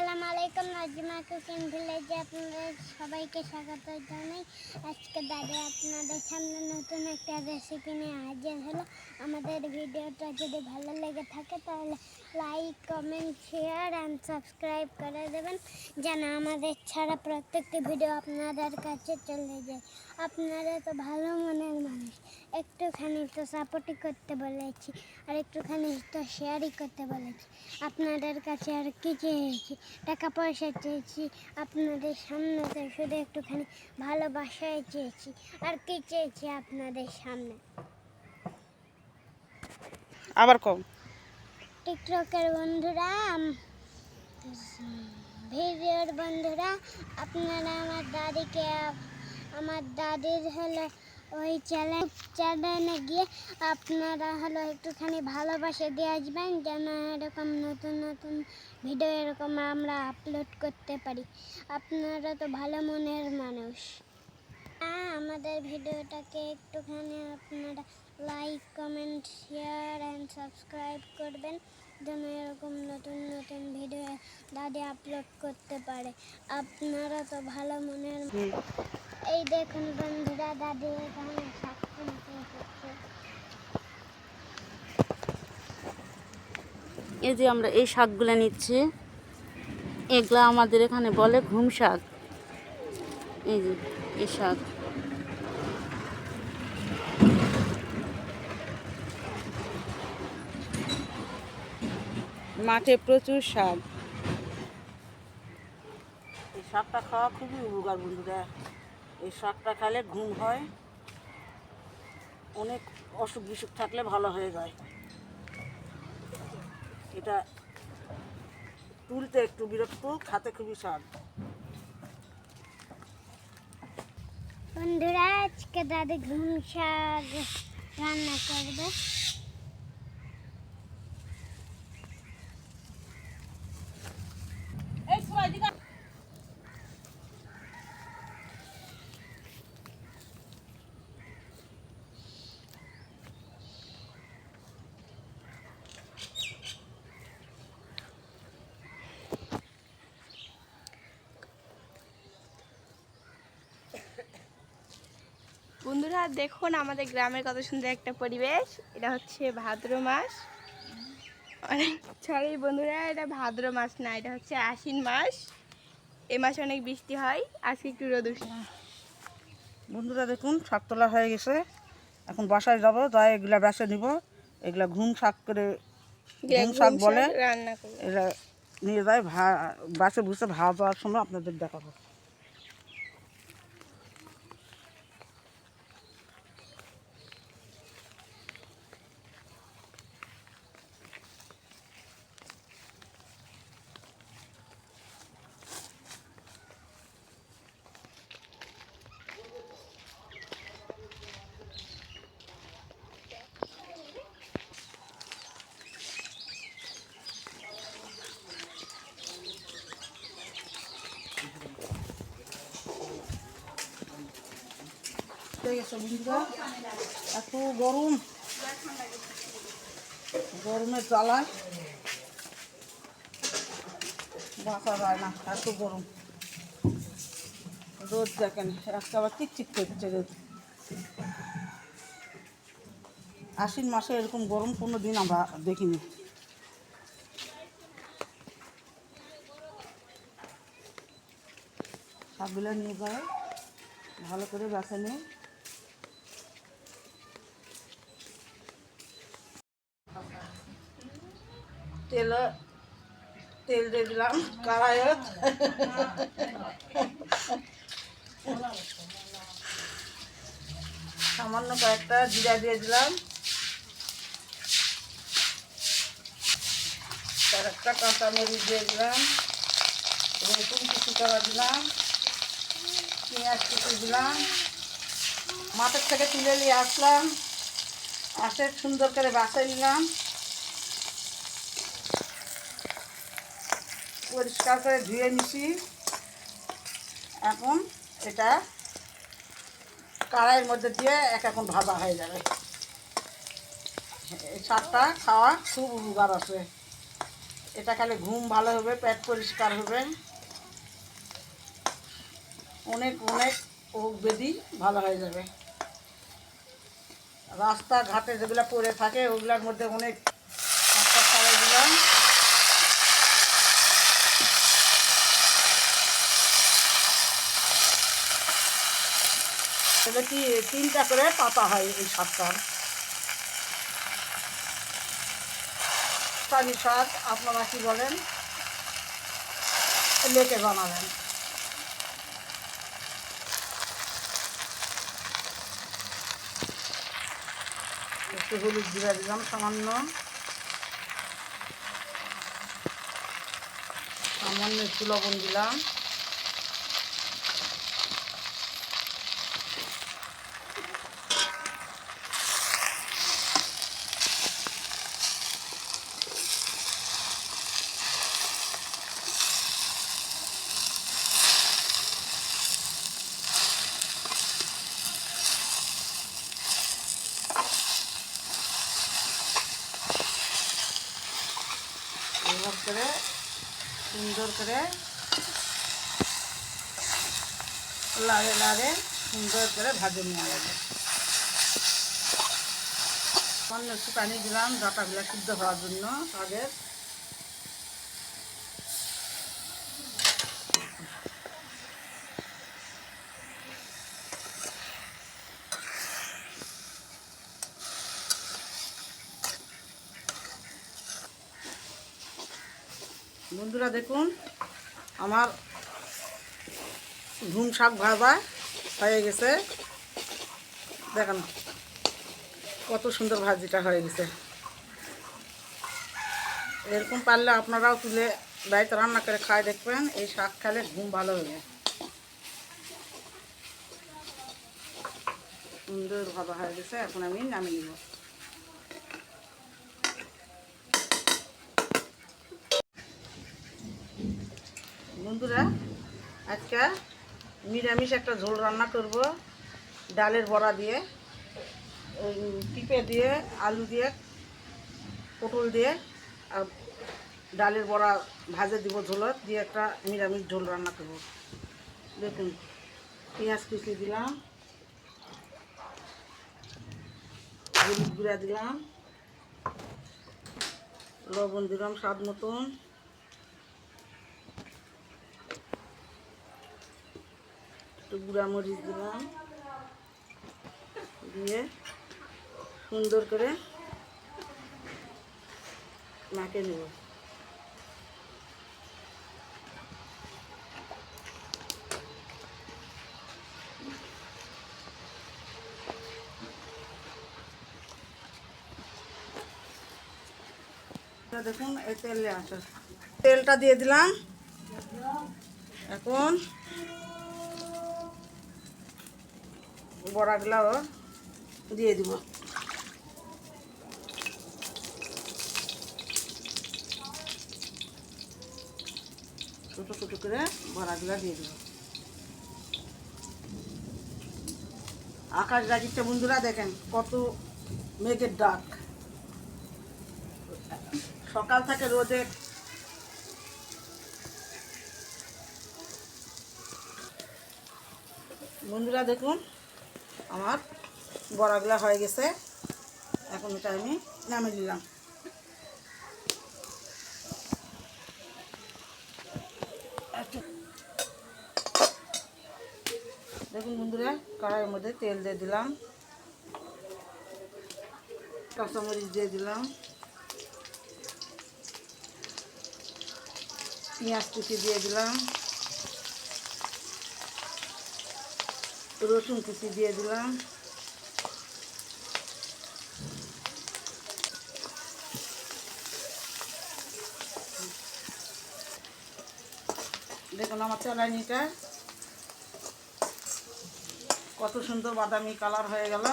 আসসালামু আলাইকুম, নাজিমা কুকিং ভিলেজে আপনাদের সবাইকে স্বাগত জানাই। আজকে দাদি আপনাদের সামনে নতুন একটা রেসিপি নিয়ে হাজির হলো। আমাদের ভিডিওটা যদি ভালো লেগে থাকে তাহলে like comment share and subscribe করে দেবেন। যেন আমাদের ছাড়া প্রত্যেকটি ভিডিও আপনাদের কাছে চলে যায়। আপনারা তো ভালো মনের মানুষ। একটুখানি তো সাপোর্টই করতে বলেছি। আর একটুখানি তো শেয়ারই করতে বলেছি। আপনাদের কাছে আর কি চেয়েছি? টাকা পয়সা চেয়েছি। আপনাদের সামনে তো শুধু একটুখানি ভালোবাসাই চেয়েছি। আর কি চেয়েছি আপনাদের সামনে? আবার কম টিকটকের বন্ধুরা ভিডিওর বন্ধুরা, আপনারা আমার দাদিকে, আমার দাদির হলো ওই চ্যানেল চ্যানেলে গিয়ে আপনারা হলো একটুখানি ভালোবাসা দিয়ে আসবেন, যেন এরকম নতুন নতুন ভিডিও এরকম আমরা আপলোড করতে পারি। আপনারা তো ভালো মনের মানুষ। আমাদের ভিডিওটাকে একটুখানি আপনারা like comment share and subscribe করবেন। যেন এরকম নতুন নতুন ভিডিও দাদি আপলোড করতে পারে। আপনারা তো ভালো মনের। এই দেখুন বন্ধুরা, দাদি এখানে এই যে আমরা এই শাকগুলো নিচ্ছি। এগুলা আমাদের এখানে বলে ঘুম শাক। এই যে, এই শাক। মাঠে প্রচুর শাক এই শাকটা খাওয়া খুবই উপকার বন্ধুরা। এই শাকটা খেলে ঘুম হয় অনেক অসুখ বিসুখ থাকলে ভালো হয়ে যায়। এটা তুলতে একটু বিরক্ত খাতে খুবই স্বাদ। বন্ধুরা আজকে দাদি ঘুম শাক রান্না করবে। বন্ধুরা দেখুন আমাদের গ্রামের কত সুন্দর একটা পরিবেশ। এটা হচ্ছে ভাদ্র মাস। অনেক সরি বন্ধুরা এটা ভাদ্র মাস না এটা হচ্ছে আশ্বিন মাস। এ মাসে অনেক বৃষ্টি হয় আজকে একটু রোদ বন্ধুরা দেখুন শাক তোলা হয়ে গেছে। এখন বাসায় যাব যাই এগুলা বেছে নিব। এগুলা ঘুম শাক করে ঘুম শাক বলে রান্না করব। এরা নিয়ে যায় ভা বাসে বুঝে ভাড়া দেওয়ার সময় আপনাদের দেখাবো। এত গরম। গরমের জ্বালায়। বাঁচা যায় না, এত গরম। রোদ দেখেন একটা আবার চিকচিক করছে রোদ। আশ্বিন মাসে এরকম গরম কোনো দিন আমরা দেখিনি। শাকগুলো নিয়ে যায় ভালো করে বেছে নিই তেল তেল দিয়ে দিলাম কড়াইয়ত সামান্য কয়েকটা জিরা দিয়ে দিলাম। তার একটা কাঁচা মরিচ দিয়ে দিলাম। রসুন কিছু করা দিলাম। পেঁয়াজ কুচি দিলাম। মাঠের থেকে তুলে নিয়ে আসলাম। আসে সুন্দর করে বাসায় নিলাম। পরিষ্কার করে ধুয়ে নিছি। এখন এটা কড়াইয়ের মধ্যে দিয়ে এক এখন ভাজা হয়ে যাবে। এই শাকটা খাওয়া খুব উপকার আছে। এটা খেলে ঘুম ভালো হবে, পেট পরিষ্কার হবে। অনেক অনেক রোগ ব্যাধি ভালো হয়ে যাবে। রাস্তাঘাটে যেগুলো পড়ে থাকে, ওগুলোর মধ্যে অনেক এটা কি তিনটা করে পাতা হয় এই শাকটার? শাড়ি শাক, আপনারা কি বলেন? লেটে বানাবেন। একটু হলুদ জিরা দিলাম সামান্য। সামান্য একটু লবণ দিলাম। করে, সুন্দর করে লাড়ে লাড়ে সুন্দর করে ভাজে নেওয়া যাবে। অন্য একটু পানি দিলাম, ডাটাগুলো সিদ্ধ হওয়ার জন্য। তাদের বন্ধুরা দেখুন, আমার ঘুম শাক ভাজা হয়ে গেছে। দেখেন কত সুন্দর ভাজিটা হয়ে গেছে। এরকম পারলে আপনারাও তুলে বাড়িতে রান্না করে খায় দেখবেন, এই শাক খেলে ঘুম ভালো হবে সুন্দর ভাবা হয়ে গেছে, এখন আমি নামিয়ে নিব। বন্ধুরা, আজকে নিরামিষ একটা ঝোল রান্না করব, ডালের বড়া দিয়ে পিঁপে দিয়ে, আলু দিয়ে, পটল দিয়ে, আর ডালের বড়া ভাজে দিব ঝোলত দিয়ে একটা নিরামিষ ঝোল রান্না করব। দেখুন, পেঁয়াজ কুচি দিলাম, হলুদ গুঁড়া দিলাম, লবণ দিলাম স্বাদ মতন। গুঁড়া মরিচ দিলাম। দিয়ে সুন্দর করে মাকে নেব। দেখুন, এই তেলে আছে তেলটা দিয়ে দিলাম। এখন বড়াগুলাও দিয়ে দিব। ছোটো ছোটো করে বড়াগুলা দিয়ে দিব। আকাশ গাজিরটা বন্ধুরা দেখেন কত মেঘের ডাক। সকাল থেকে রোদে বন্ধুরা দেখুন আমার বড়াগুলা হয়ে গেছে। এখন এটা আমি নামিয়ে দিলাম দেখুন বন্ধুরা, কড়াইয়ের মধ্যে তেল দিয়ে দিলাম। কাঁচামরিচ দিয়ে দিলাম। পেঁয়াজ কুচি দিয়ে দিলাম। রসুন কুচি দিয়ে দিলাম। দেখুন আমার চালানিটা কত সুন্দর বাদামি কালার হয়ে গেল।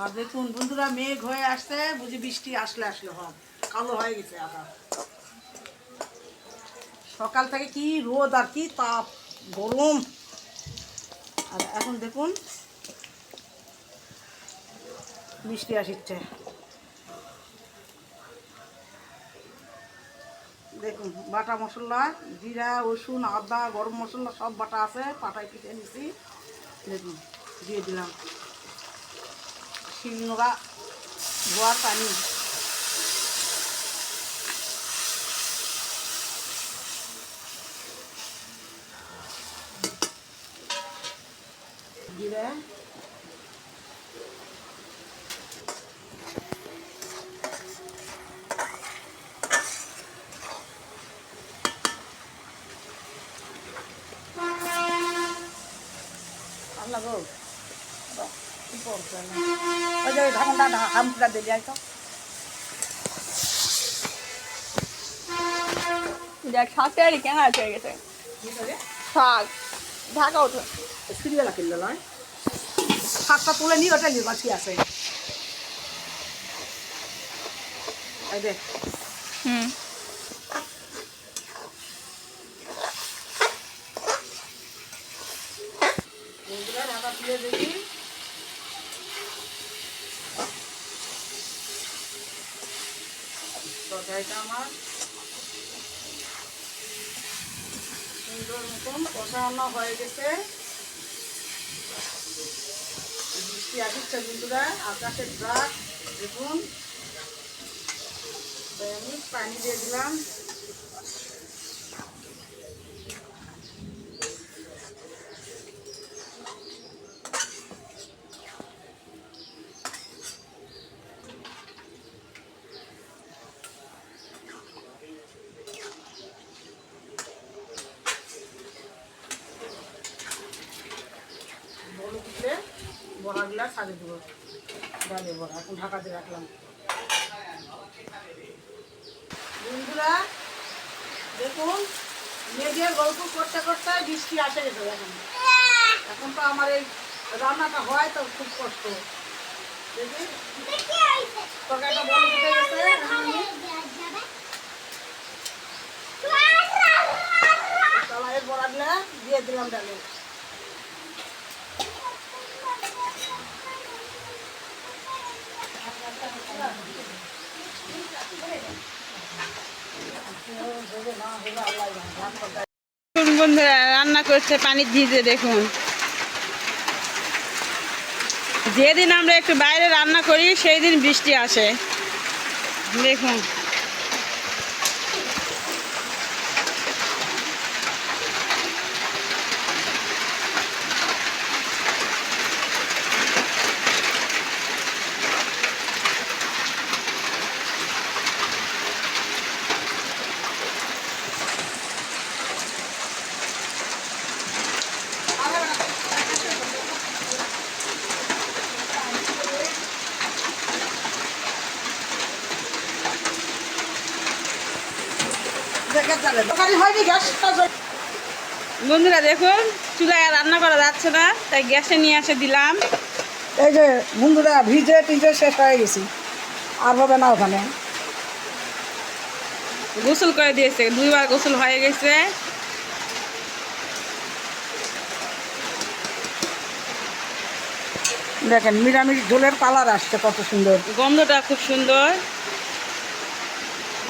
আর দেখুন বন্ধুরা, মেঘ হয়ে আসছে, বুঝি বৃষ্টি আসলে আসলে হবে কালো হয়ে গেছে আকাশ সকাল থেকে কি রোদ আর কি, তাপ, গরম। আর এখন দেখুন বৃষ্টি আসিচ্ছে দেখুন, বাটা মশলা, জিরা, রসুন, আদা, গরম মশলা, সব বাটা আছে, পাটায় পিঠে নিছি। দেখুন, দিয়ে দিলাম। শিলনোড়া ধোয়ার পানি। জিরা আল্লাহ কি করছে ওই যে ঢাকনটা হামটা দিয়ে যাই তো দেখ শাক কেন আছে গেছে। শাক ঢাকা উঠো। সিরিয়ালা কিনলে নয়? শাকটা তুলে নিয়ে ওটা নিয়ে আছে। দেখ। হুম। তরকারিটা আমার সুন্দর মতন কষানো হয়ে গেছে। বৃষ্টি আসছে বন্ধুরা। আকাশের ড্রাক দেখুন। আমি পানি দিয়ে দিলাম বড় দিলে বড়াগুলা সাজে দেবো। ডালে বড়া এখন ঢাকা দিয়ে রাখলাম। বন্ধুরা দেখুন মেঘের গল্প করতে করতে বৃষ্টি আসে গেছে এখন এখন তো আমার এই রান্নাটা হয় তো খুব কষ্ট। দেখি। তরকারিটা বড় উঠে গেছে বড়াগুলা দিয়ে দিলাম ডালে। বন্ধুরা, রান্না করছে পানি ভিজে, দেখুন। যেদিন আমরা একটু বাইরে রান্না করি, সেই দিন বৃষ্টি আসে। দেখুন। বন্ধুরা দেখুন চুলায় রান্না করা যাচ্ছে না তাই গ্যাসে নিয়ে এসে দিলাম। এই যে বন্ধুরা ভিজে টিজে শেষ হয়ে গেছি। আর হবে না ওখানে। গোসল করে দিয়েছে দুইবার গোসল হয়ে গেছে। দেখেন নিরামিষ ঝোলের কালার আসছে কত সুন্দর। গন্ধটা খুব সুন্দর।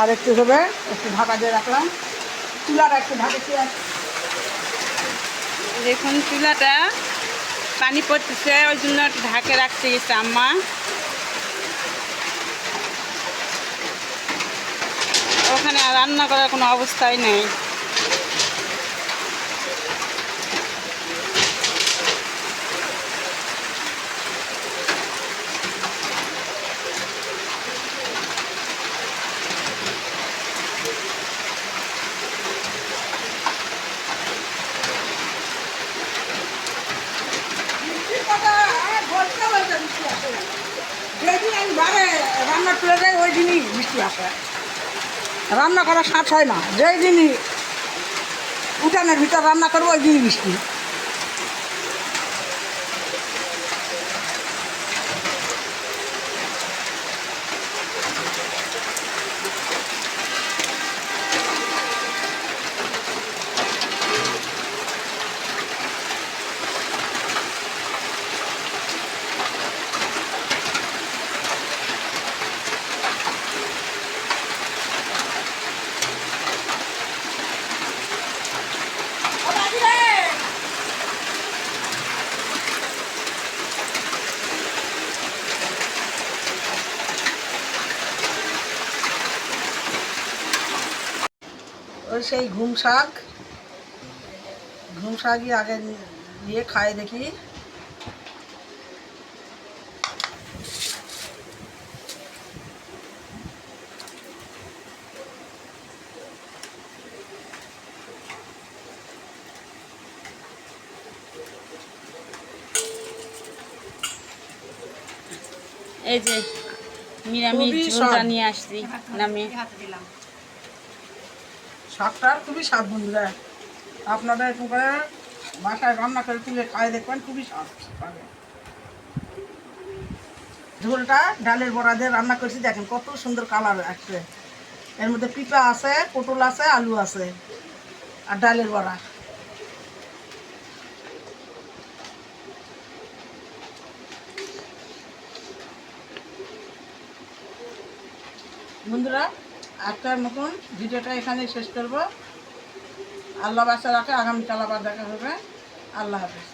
আর একটু হবে একটু ঢাকা দিয়ে রাখলাম। দেখুন চুলাটা পানি পড়তেছে, ওই জন্য ঢাকে রাখতে গেছে আম্মা। ওখানে রান্না করার কোনো অবস্থাই নেই। যেদিন আমি বারে রান্না তুলে দেয়, ওই দিনই বৃষ্টি আসে। রান্না করা সাঁচ হয় না। যেই দিনই উঠানের ভিতর রান্না করব, ওই দিনই বৃষ্টি। সেই ঘুম শাক। ঘুম শাকই আগে দিয়ে খাই দেখি। এই যে নিরামিষ ঝোলটা নিয়ে আসছি নামে শাকটার খুবই স্বাদ বন্ধুরা আপনারা একটু করে বাসায় রান্না করে তুলে খাই দেখবেন, খুবই স্বাদ পাবে। ঝোলটা ডালের বড়া দিয়ে রান্না করছি, দেখেন কত সুন্দর কালার আসছে। এর মধ্যে পিপা আছে, পটল আছে, আলু আছে, আর ডালের বড়া। বন্ধুরা আজকের মতন ভিডিওটা এখানেই শেষ করব। আল্লাহ বাসা রাখে আগামীকাল আবার দেখা হবে। আল্লাহ হাফেজ।